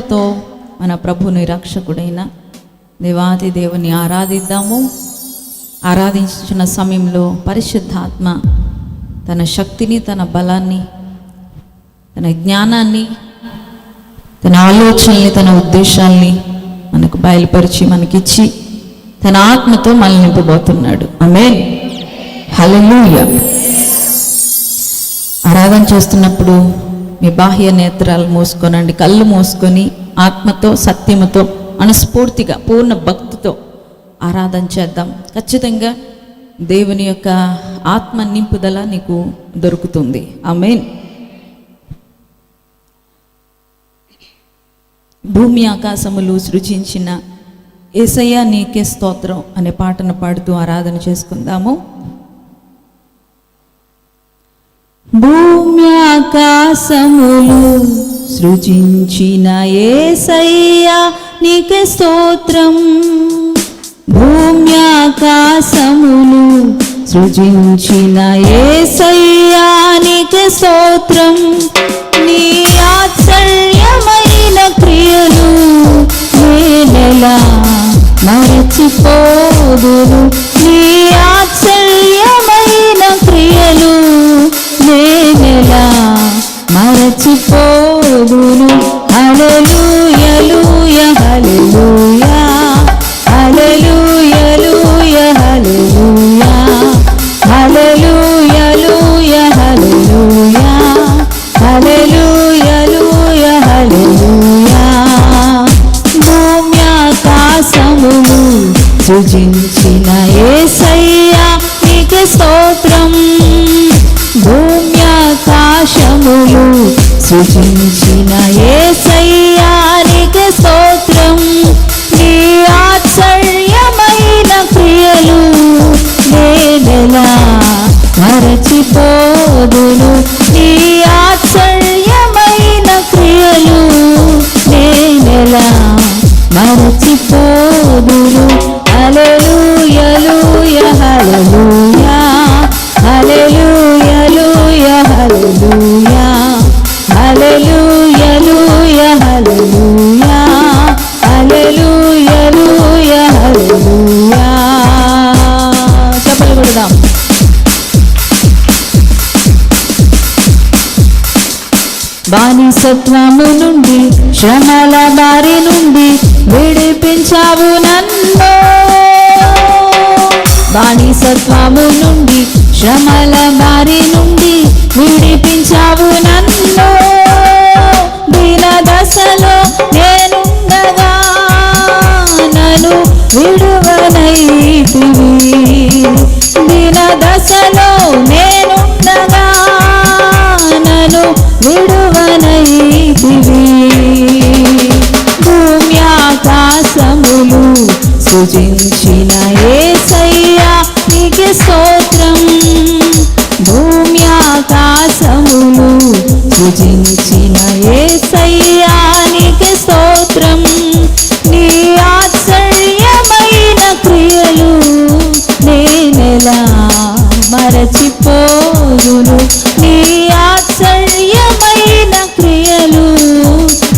తో మన ప్రభుని రక్షకుడైన దేవాది దేవుని ఆరాధిద్దాము. ఆరాధించిన సమయంలో పరిశుద్ధాత్మ తన శక్తిని తన బలాన్ని తన జ్ఞానాన్ని తన ఆలోచనల్ని తన ఉద్దేశాల్ని మనకు బయలుపరిచి మనకిచ్చి తన ఆత్మతో మనల్ని నింపబోతున్నాడు. ఆమె హలో ఆరాధన చేస్తున్నప్పుడు మీ బాహ్య నేత్రాలు మూసుకోనండి కళ్ళు మూసుకొని ఆత్మతో సత్యముతో మనస్ఫూర్తిగా పూర్ణ భక్తితో ఆరాధన చేద్దాం. ఖచ్చితంగా దేవుని యొక్క ఆత్మ నింపుదల నీకు దొరుకుతుంది. ఆమెన్. భూమి ఆకాశములు సృజించిన ఏసయ్య నీకే స్తోత్రం అనే పాటను పాడుతూ ఆరాధన చేసుకుందాము. భూమ్యాకాశములు సృజించిన ఏసయ్యా నీకే స్తోత్రం. భూమ్యాకాశములు సృజించిన ఏసయ్యా నీకే స్తోత్రం. నీ ఆశ్చర్యమైన క్రియలు నేనెలా మరచిపోదును నీ ఆశ్చర్య మరచిపోదును హల్లెలూయలూయ సృజించిన ఏ సై శ్రమల బారి నుండి విడిపించావు నన్ను. దీన దశలో నేనుండగా నన్ను విడువనైతివి. దీన దశలో నేనుండగా నన్ను విడువనైతివి. భూమి ఆకాశములు సృజించిన సయ్యా నీకే స్తోత్రం. భూమి ఆకాశములు సృజించిన ఏ సయ్యానికి స్తోత్రం. నీ ఆశ్చర్యమైన క్రియలు నేనెలా మరచిపోదును నీ ఆశ్చర్యమైన క్రియలు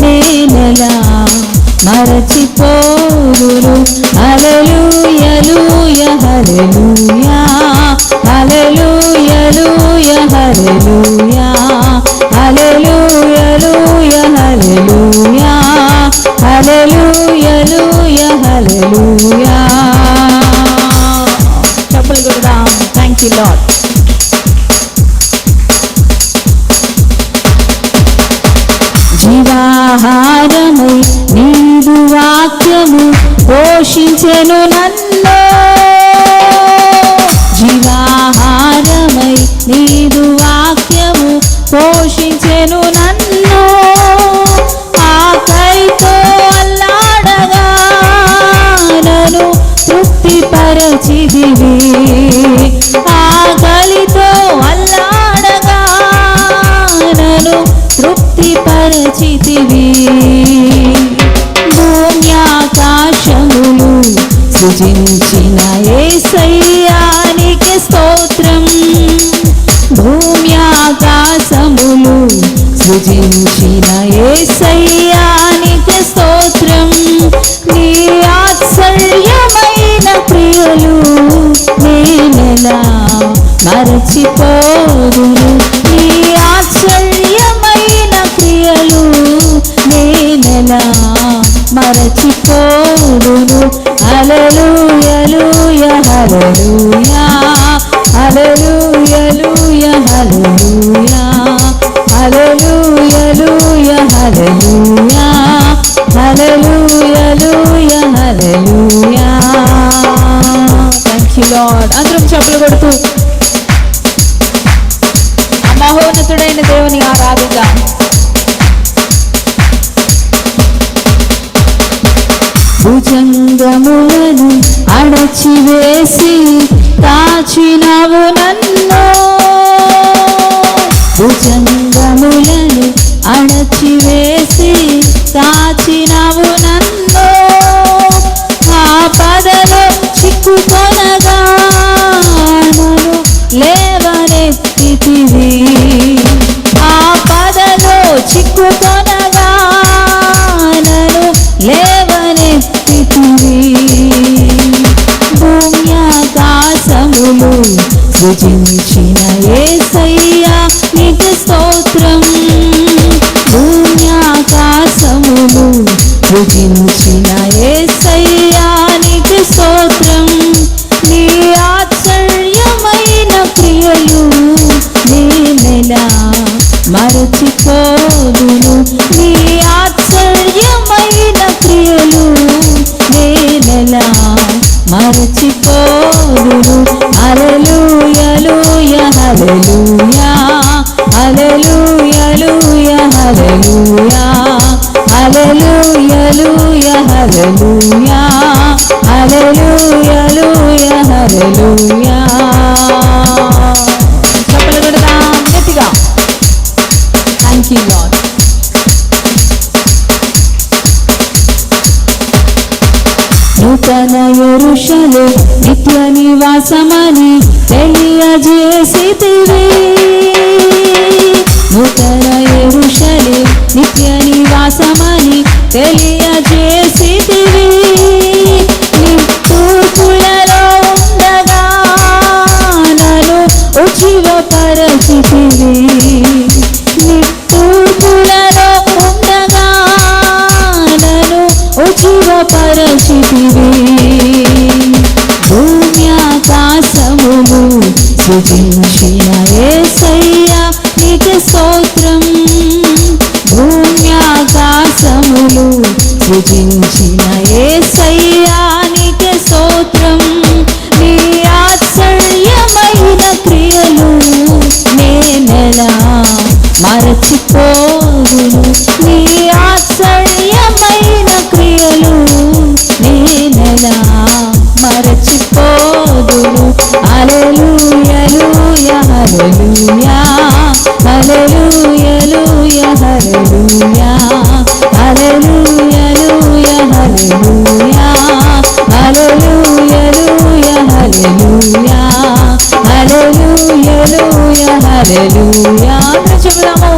నేనెలా మరచిపోదును అలలు హల్లెలూయలూయ హల్లెలూయా హల్లెలూయలూయ హల్లెలూయా హల్లెలూయలూయ హల్లెలూయా హల్లెలూయలూయ హల్లెలూయా చెప్పలు కొడదాం. థ్యాంక్ యూ లాడ్ జీవాహారమై నీదు వాక్యము పోషించెను నన్ను. నీదు వాక్యము పోషించెను నన్ను. ఆకలితో అల్లాడగా నన్ను తృప్తిపరచిదివి ఆకలితో అల్లాడగా నన్ను తృప్తిపరచితివి. భూమి ఆకాశములు సృజించిన ఏసయ్యానికి స్తోత్రం. నీ ఆత్సర్యమైన ప్రియులు నేనెలా మరచిపోదును. యూ లార్డ్ అందరం చెప్పులు కొడుతూ. మహోన్నతుడైన దేవుని ఆరాధిద్దాం. భుజంగములను అణచివేసి కాచినవు నన్ను. భుజంగములను అణచివేసి కా చిక్కుకొనగా నన్ను లేవనెత్తితివి ఆపదలో చిక్కుకొనగా నన్ను లేవనెత్తితివి భూమ్యాకాశములు సృజించిన హల్లెలూయలూయ హల్లెలూయా హల్లెలూయలూయ హల్లెలూయా చప్పట్లు కొడదాం గట్టిగా. థ్యాంక్ యూ లార్డ్ నూతన ఎరుషలు నిత్య నివాసమని తెలియజేసితివి. నూతన సృజించిన ఏసయ్యా నీకు స్తోత్రం భూమ్యాకాశములు సృజించిన హల్లెలూయా. అందరూ చెబుదాము.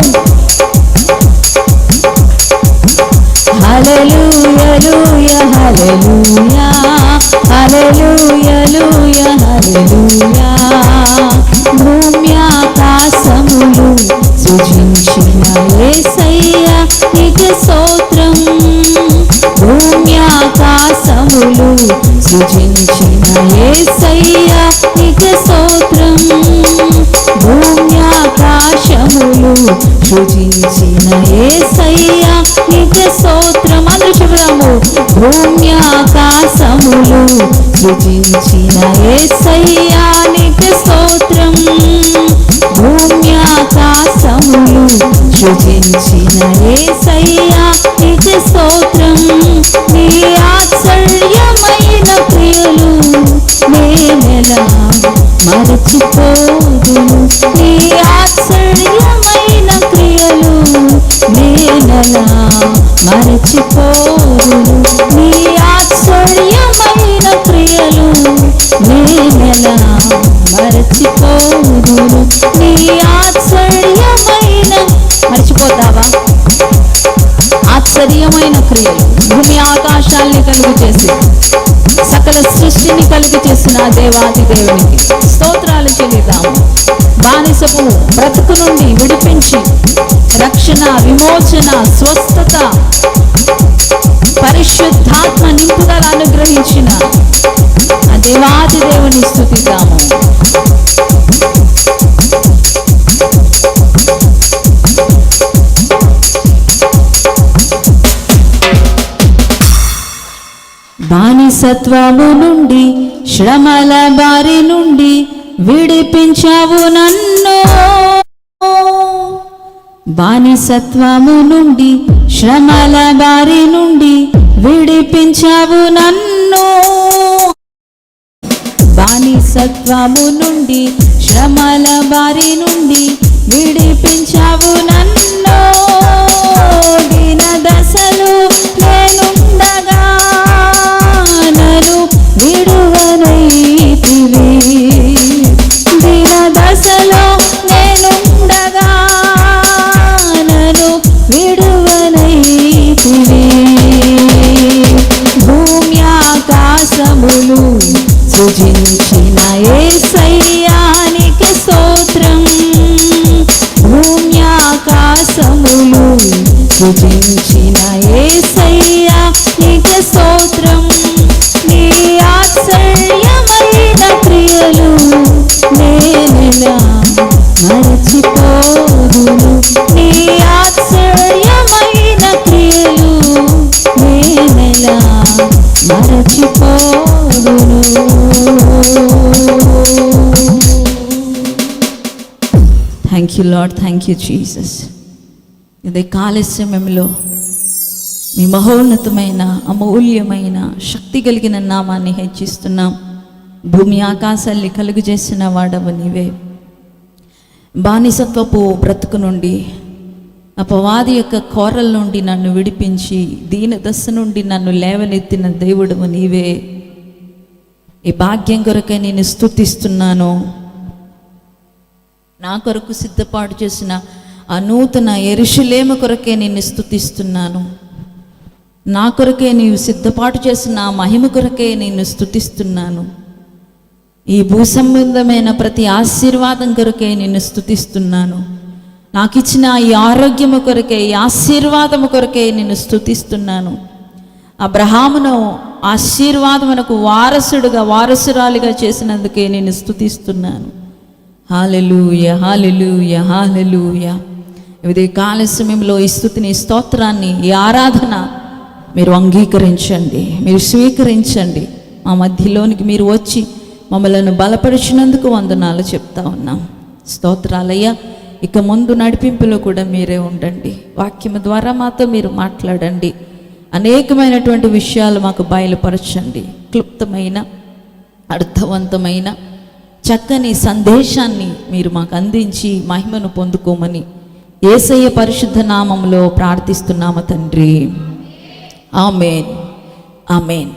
హల్లెలూయలూయ హల్లెలూయా. హల్లెలూయలూయ హల్లెలూయా. భూమ్యాకాశములు సృజించిన యేసయ్యా నీకు భూమ్యాకాశములు సృజించిన ఏసయ్యా నీకు స్తోత్రం. భూమ్యాకాశములు సృజించిన ఏసయ్యా నీకు స్తోత్రం. అందరూ చెబుదాము భూమ్యాకాశములు సృజించిన ఏసయ్యా నీకు స్తోత్రం. భూమ్యాకాశములు సృజించిన ఏసయ్యా నీకు స్తోత్రం. నీ ఆశ్చర్యమైన క్రియలు నేనెలా మరచిపోదును నీ ఆశ్చర్యమైన క్రియలు నేనెలా మరచిపోదును నీ ఆశ్చర్యమైన క్రియలు నేనెలా మరచిపోదును నీ ఆశ్చర్యమైన క్రియలు. భూమి ఆకాశాల్ని కలుగు చేసి సకల సృష్టిని కలుగు చేసిన దేవాది దేవునికి స్తోత్రాలు చెల్లిద్దాము. బానిసపు బ్రతుకు నుండి విడిపించి రక్షణ విమోచన స్వస్థత పరిశుద్ధాత్మ నింపుదల అనుగ్రహించిన ఆ దేవాది దేవుని స్థుతిద్దాము. బానిసత్వము నుండి శ్రమల బారి నుండి విడిపించావు నన్ను. బానిసత్వము నుండి శ్రమల బారి నుండి విడిపించావు నన్ను. బానిసత్వము నుండి శ్రమల బారి నుండి విడిపించావు నన్ను. సృజించిన ఏసయ్యానికి స్తోత్రం. నీ ఆశ్చర్యమైన క్రియలు నేనెలా మరచిపోదును. నీ ఆశ్చర్యమైన క్రియలు నేనెలా మరచిపోదును. Thank you Lord thank you Jesus ఇదే కాల సమయంలో మీ మహోన్నతమైన అమూల్యమైన శక్తి కలిగిన నామాన్ని హెచ్చిస్తున్నాం. భూమి ఆకాశాల్ని కలుగు చేసిన వాడవు నీవే. బానిసత్వపు బ్రతుకు నుండి అపవాది యొక్క కోరల నుండి నన్ను విడిపించి దీన దశ నుండి నన్ను లేవనెత్తిన దేవుడవు నీవే. ఈ భాగ్యం కొరకే నేను స్తుతిస్తున్నాను. నా కొరకు సిద్ధపాటు చేసిన ఆ నూతన ఎరుషులేమ కొరకే నిన్ను స్థుతిస్తున్నాను నా కొరకే నీవు సిద్ధపాటు చేసిన మహిమ కొరకే నిన్ను స్థుతిస్తున్నాను ఈ భూసంబంధమైన ప్రతి ఆశీర్వాదం కొరకే నిన్ను స్థుతిస్తున్నాను నాకు ఇచ్చిన ఈ ఆరోగ్యము కొరకే ఈ ఆశీర్వాదము కొరకే నిన్ను స్థుతిస్తున్నాను అబ్రహామును ఆశీర్వాదమునకు వారసుడుగా వారసురాలిగా చేసినందుకే నేను స్తుతిస్తున్నాను. Hallelujah hallelujah hallelujah. ఇది కాల సమయంలో ఈ స్థుతిని ఈ స్తోత్రాన్ని ఈ ఆరాధన మీరు అంగీకరించండి మీరు స్వీకరించండి. మా మధ్యలోనికి మీరు వచ్చి మమ్మలను బలపరిచినందుకు వందనాలు చెప్తా ఉన్నాం. స్తోత్రాలయ్యా ఇక ముందు నడిపింపులో కూడా మీరే ఉండండి. వాక్యం ద్వారా మాతో మీరు మాట్లాడండి. అనేకమైనటువంటి విషయాలు మాకు బయలుపరచండి. క్లుప్తమైన అర్థవంతమైన చక్కని సందేశాన్ని మీరు మాకు అందించి మహిమను పొందుకోమని ఏసయ్య పరిశుద్ధ నామంలో ప్రార్థిస్తున్నాము తండ్రి. ఆమెన్. ఆమెన్.